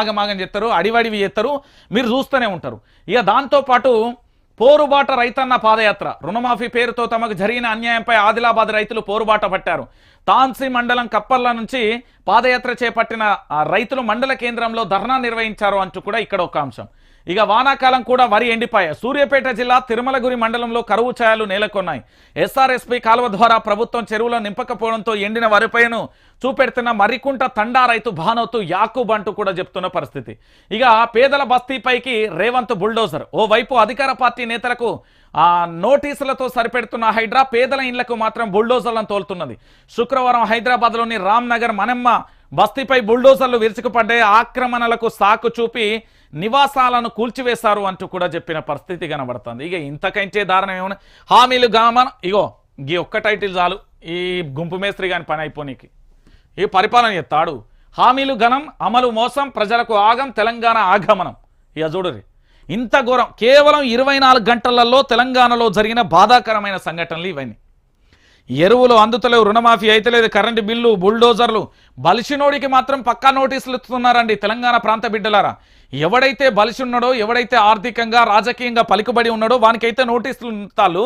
ఆగమాగం చేస్తారు అడివడివి చేస్తారు మీరు చూస్తూనే ఉంటారు. ఇక దాంతోపాటు పోరుబాట రైతన్న పాదయాత్ర. రుణమాఫీ పేరుతో తమకు జరిగిన అన్యాయంపై ఆదిలాబాద్ రైతులు పోరుబాట పట్టారు. తాన్సీ మండలం కప్పర్ల నుంచి పాదయాత్ర చేపట్టిన ఆ రైతులు మండల కేంద్రంలో ధర్నా నిర్వహించారు అంటూ కూడా ఇక్కడ ఒక అంశం. ఇక వానాకాలం కూడా వరి ఎండిపోయాయి. సూర్యాపేట జిల్లా తిరుమలగురి మండలంలో కరువు ఛాయలు నెలకొన్నాయి. ఎస్ఆర్ఎస్పీ కాలువ ద్వారా ప్రభుత్వం చెరువులో నింపకపోవడంతో ఎండిన వరిపైను చూపెడుతున్న మరికుంట తండా రైతు భానవుతూ యాకూబ్ అంటూ కూడా చెప్తున్న పరిస్థితి. ఇక పేదల బస్తీపైకి రేవంత్ బుల్డోజర్. ఓవైపు అధికార పార్టీ నేతలకు ఆ నోటీసులతో సరిపెడుతున్న హైడ్రా పేదల ఇండ్లకు మాత్రం బుల్డోజర్లను తోలుతున్నది. శుక్రవారం హైదరాబాద్లోని రామ్ నగర్ మనమ్మ బస్తీపై బుల్డోజర్లు విరుచుకుపడ్డే ఆక్రమణలకు సాకు చూపి నివాసాలను కూల్చివేశారు అంటూ కూడా చెప్పిన పరిస్థితి కనబడుతుంది. ఇక ఇంతకంటే దారుణం ఏమన్నా హామీలు గామన. ఇగో ఈ ఒక్క టైటిల్ చాలు. ఈ గుంపు మేస్త్రి కానీ పని అయిపోనీకి. ఈ పరిపాలన ఎత్తాడు. హామీలు ఘనం అమలు మోసం ప్రజలకు ఆగం తెలంగాణ ఆగమనం. ఇక చూడురి ఇంత ఘోరం. కేవలం ఇరవై గంటలలో తెలంగాణలో జరిగిన బాధాకరమైన సంఘటనలు ఇవన్నీ. ఎరువులు అందుతలేవు రుణమాఫీ అయితలేదు కరెంటు బిల్లు బుల్డోజర్లు. బలిసినోడికి మాత్రం పక్కా నోటీసులు ఇస్తున్నారండి తెలంగాణ ప్రాంత బిడ్డలారా. ఎవడైతే బలిసి ఉన్నాడో ఎవడైతే ఆర్థికంగా రాజకీయంగా పలుకుబడి ఉన్నాడో వానికైతే నోటీసులు ఇస్తాలు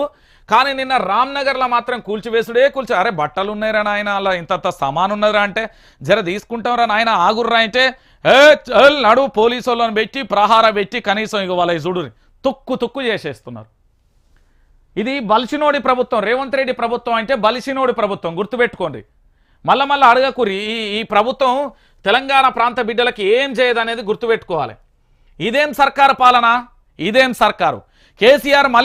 కానీ నిన్న రామ్నగర్లో మాత్రం కూల్చివేసుడే కూల్చి అరే బట్టలు ఉన్నాయిరా నాయన అలా ఇంత సమాన్ ఉన్నదిరా అంటే జర తీసుకుంటాంరా నాయన ఆగుర్రా అంటే ఏ నడు పోలీసు వాళ్ళని పెట్టి ప్రహార పెట్టి కనీసం ఇక వాళ్ళ చూడు తుక్కు తుక్కు చేసేస్తున్నారు. ఇది బలిసినోడి ప్రభుత్వం రేవంత్ రెడ్డి ప్రభుత్వం అంటే బలిసినోడి ప్రభుత్వం గుర్తుపెట్టుకోండి. మళ్ళా మళ్ళీ అడగకూరి ఈ ఈ ప్రభుత్వం తెలంగాణ ప్రాంత బిడ్డలకి ఏం చేయదనేది గుర్తుపెట్టుకోవాలి. ఇదేం సర్కారు పాలన? ఇదేం సర్కారు? కేసీఆర్ మళ్ళీ